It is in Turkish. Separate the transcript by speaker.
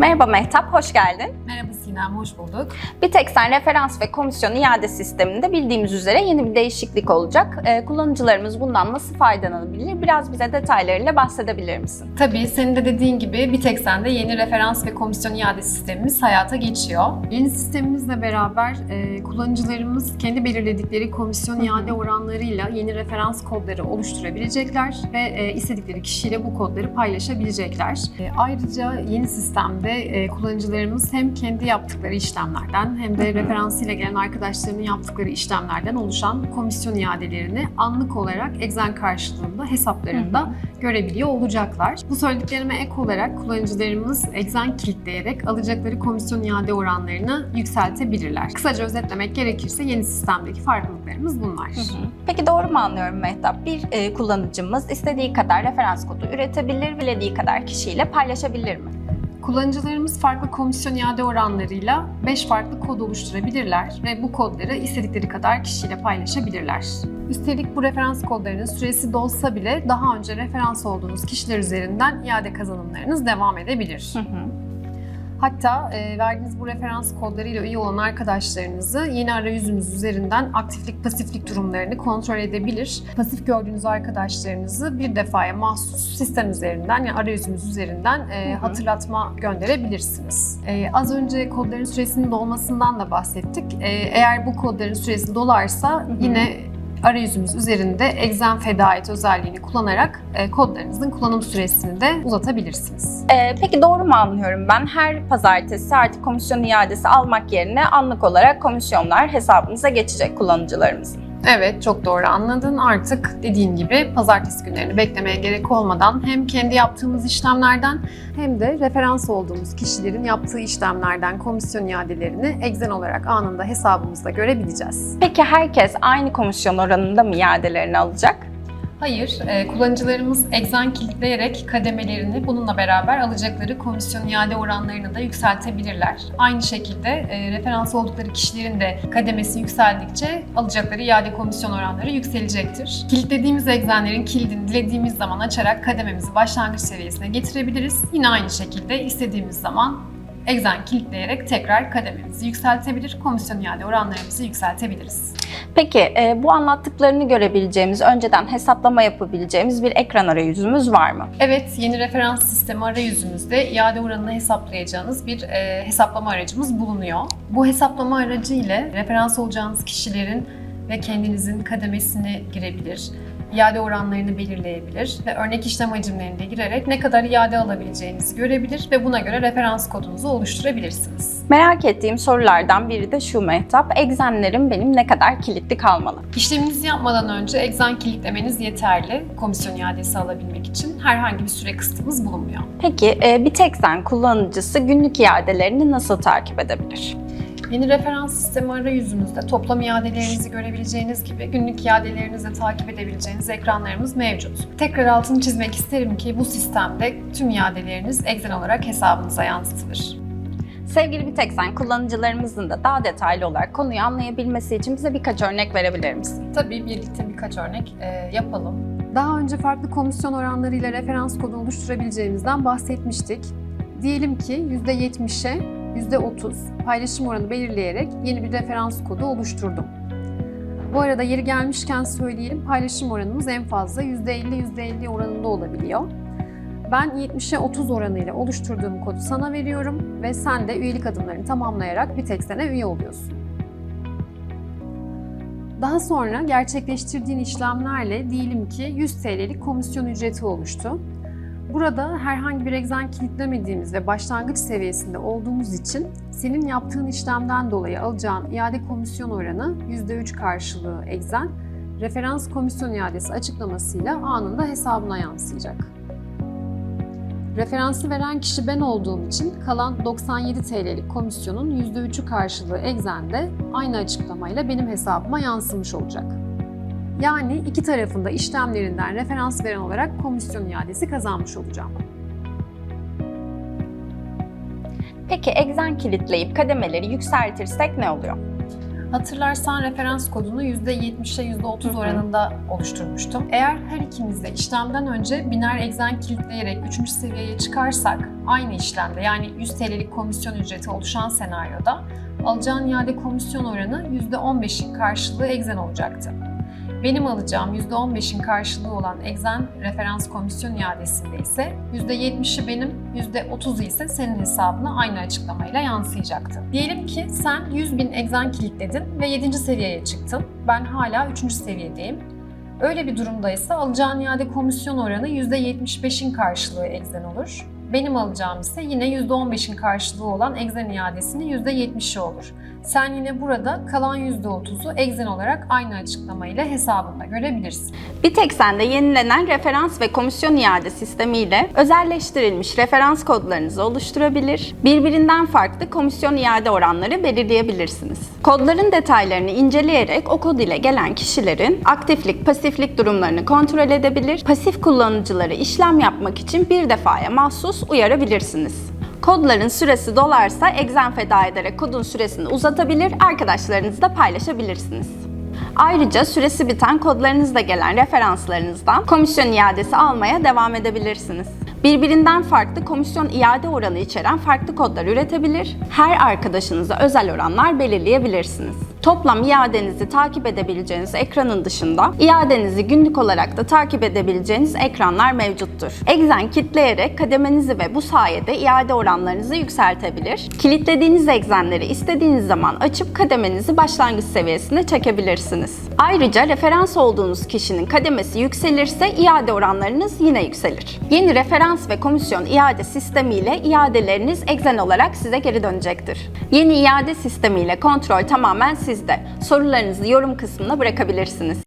Speaker 1: Merhaba Mehtap, hoş geldin.
Speaker 2: Merhaba hoş bulduk.
Speaker 1: Bir referans ve komisyon iade sisteminde bildiğimiz üzere yeni bir değişiklik olacak. Ee, kullanıcılarımız bundan nasıl faydalanabilir? Biraz bize detaylarıyla bahsedebilir misin?
Speaker 2: Tabii senin de dediğin gibi bir yeni referans ve komisyon iade sistemimiz hayata geçiyor. Yeni sistemimizle beraber e, kullanıcılarımız kendi belirledikleri komisyon iade oranlarıyla yeni referans kodları oluşturabilecekler ve e, istedikleri kişiyle bu kodları paylaşabilecekler. E, ayrıca yeni sistemde e, kullanıcılarımız hem kendi yaptıkları işlemlerden hem de referansıyla gelen arkadaşlarının yaptıkları işlemlerden oluşan komisyon iadelerini anlık olarak Excel karşılığında hesaplarında görebiliyor olacaklar. Bu söylediklerime ek olarak kullanıcılarımız Excel kilitleyerek alacakları komisyon iade oranlarını yükseltebilirler. Kısaca özetlemek gerekirse yeni sistemdeki farklılıklarımız bunlar.
Speaker 1: Peki doğru mu anlıyorum Mehtap? Bir e, kullanıcımız istediği kadar referans kodu üretebilir, dilediği kadar kişiyle paylaşabilir mi?
Speaker 2: Kullanıcılarımız farklı komisyon iade oranlarıyla 5 farklı kod oluşturabilirler ve bu kodları istedikleri kadar kişiyle paylaşabilirler. Üstelik bu referans kodlarının süresi dolsa bile daha önce referans olduğunuz kişiler üzerinden iade kazanımlarınız devam edebilir.
Speaker 1: Hı hı.
Speaker 2: Hatta e, verdiğiniz bu referans kodlarıyla üye olan arkadaşlarınızı yeni arayüzümüz üzerinden aktiflik pasiflik durumlarını kontrol edebilir. Pasif gördüğünüz arkadaşlarınızı bir defaya mahsus sistem üzerinden yani arayüzümüz üzerinden e, hatırlatma gönderebilirsiniz. E, az önce kodların süresinin dolmasından da bahsettik. E, eğer bu kodların süresi dolarsa yine arayüzümüz üzerinde Exam Feda özelliğini kullanarak e, kodlarınızın kullanım süresini de uzatabilirsiniz.
Speaker 1: Ee, peki doğru mu anlıyorum ben? Her pazartesi artık komisyon iadesi almak yerine anlık olarak komisyonlar hesabımıza geçecek kullanıcılarımızın.
Speaker 2: Evet, çok doğru anladın. Artık dediğin gibi pazartesi günlerini beklemeye gerek olmadan hem kendi yaptığımız işlemlerden hem de referans olduğumuz kişilerin yaptığı işlemlerden komisyon iadelerini Exen olarak anında hesabımızda görebileceğiz.
Speaker 1: Peki herkes aynı komisyon oranında mı iadelerini alacak?
Speaker 2: Hayır, e, kullanıcılarımız Exen kilitleyerek kademelerini bununla beraber alacakları komisyon iade oranlarını da yükseltebilirler. Aynı şekilde e, referans oldukları kişilerin de kademesi yükseldikçe alacakları iade komisyon oranları yükselecektir. Kilitlediğimiz Exenlerin kilidini dilediğimiz zaman açarak kadememizi başlangıç seviyesine getirebiliriz. Yine aynı şekilde istediğimiz zaman Exen kilitleyerek tekrar kadememizi yükseltebilir, komisyon iade oranlarımızı yükseltebiliriz.
Speaker 1: Peki e, bu anlattıklarını görebileceğimiz, önceden hesaplama yapabileceğimiz bir ekran arayüzümüz var mı?
Speaker 2: Evet, yeni referans sistemi arayüzümüzde iade oranını hesaplayacağınız bir e, hesaplama aracımız bulunuyor. Bu hesaplama aracı ile referans olacağınız kişilerin ve kendinizin kademesini girebilir, iade oranlarını belirleyebilir ve örnek işlem hacimlerini de girerek ne kadar iade alabileceğinizi görebilir ve buna göre referans kodunuzu oluşturabilirsiniz.
Speaker 1: Merak ettiğim sorulardan biri de şu Mehtap, egzenlerim benim ne kadar kilitli kalmalı?
Speaker 2: İşleminizi yapmadan önce Exen kilitlemeniz yeterli komisyon iadesi alabilmek için. Herhangi bir süre kısıtımız bulunmuyor.
Speaker 1: Peki e, bir tek sen kullanıcısı günlük iadelerini nasıl takip edebilir?
Speaker 2: Yeni referans sistemi arayüzümüzde toplam iadelerinizi görebileceğiniz gibi günlük iadelerinizi de takip edebileceğiniz ekranlarımız mevcut. Tekrar altını çizmek isterim ki bu sistemde tüm iadeleriniz Excel olarak hesabınıza yansıtılır.
Speaker 1: Sevgili bir tek sen kullanıcılarımızın da daha detaylı olarak konuyu anlayabilmesi için bize birkaç örnek verebilir misin?
Speaker 2: Tabii birlikte birkaç örnek e, yapalım. Daha önce farklı komisyon oranlarıyla referans kodu oluşturabileceğimizden bahsetmiştik. Diyelim ki %70'e %30 paylaşım oranı belirleyerek yeni bir referans kodu oluşturdum. Bu arada yeri gelmişken söyleyelim paylaşım oranımız en fazla %50-%50 oranında olabiliyor. Ben 70'e 30 oranıyla oluşturduğum kodu sana veriyorum ve sen de üyelik adımlarını tamamlayarak bir tek sene üye oluyorsun. Daha sonra gerçekleştirdiğin işlemlerle diyelim ki 100 TL'lik komisyon ücreti oluştu. Burada herhangi bir egzen kilitlemediğimiz ve başlangıç seviyesinde olduğumuz için senin yaptığın işlemden dolayı alacağın iade komisyon oranı %3 karşılığı egzen, referans komisyon iadesi açıklamasıyla anında hesabına yansıyacak. Referansı veren kişi ben olduğum için kalan 97 TL'lik komisyonun %3'ü karşılığı egzen de aynı açıklamayla benim hesabıma yansımış olacak. Yani iki tarafında işlemlerinden referans veren olarak komisyon iadesi kazanmış olacağım.
Speaker 1: Peki egzen kilitleyip kademeleri yükseltirsek ne oluyor?
Speaker 2: Hatırlarsan referans kodunu %70'e %30
Speaker 1: Hı hı.
Speaker 2: oranında oluşturmuştum. Eğer her ikimiz de işlemden önce biner egzen kilitleyerek 3. seviyeye çıkarsak aynı işlemde yani 100 TL'lik komisyon ücreti oluşan senaryoda alacağın iade komisyon oranı %15'in karşılığı egzen olacaktı. Benim alacağım %15'in karşılığı olan egzen referans komisyon iadesinde ise %70'i benim, %30'u ise senin hesabına aynı açıklamayla yansıyacaktı. Diyelim ki sen 100 bin egzen kilitledin ve 7. seviyeye çıktın. Ben hala 3. seviyedeyim. Öyle bir durumda ise alacağın iade komisyon oranı %75'in karşılığı egzen olur. Benim alacağım ise yine %15'in karşılığı olan egzen iadesinin %70'i olur. Sen yine burada kalan %30'u egzen olarak aynı açıklamayla hesabında görebilirsin.
Speaker 1: Bir tek sende yenilenen referans ve komisyon iade sistemiyle özelleştirilmiş referans kodlarınızı oluşturabilir, birbirinden farklı komisyon iade oranları belirleyebilirsiniz. Kodların detaylarını inceleyerek o kod ile gelen kişilerin aktiflik, pasiflik durumlarını kontrol edebilir, pasif kullanıcıları işlem yapmak için bir defaya mahsus uyarabilirsiniz. Kodların süresi dolarsa egzen feda ederek kodun süresini uzatabilir, arkadaşlarınızla paylaşabilirsiniz. Ayrıca süresi biten kodlarınızda gelen referanslarınızdan komisyon iadesi almaya devam edebilirsiniz. Birbirinden farklı komisyon iade oranı içeren farklı kodlar üretebilir, her arkadaşınıza özel oranlar belirleyebilirsiniz. Toplam iadenizi takip edebileceğiniz ekranın dışında iadenizi günlük olarak da takip edebileceğiniz ekranlar mevcuttur. Exen kitleyerek kademenizi ve bu sayede iade oranlarınızı yükseltebilir. Kilitlediğiniz egzenleri istediğiniz zaman açıp kademenizi başlangıç seviyesine çekebilirsiniz. Ayrıca referans olduğunuz kişinin kademesi yükselirse iade oranlarınız yine yükselir. Yeni referans ve komisyon iade sistemiyle iadeleriniz egzen olarak size geri dönecektir. Yeni iade sistemiyle kontrol tamamen sizde. Sorularınızı yorum kısmına bırakabilirsiniz.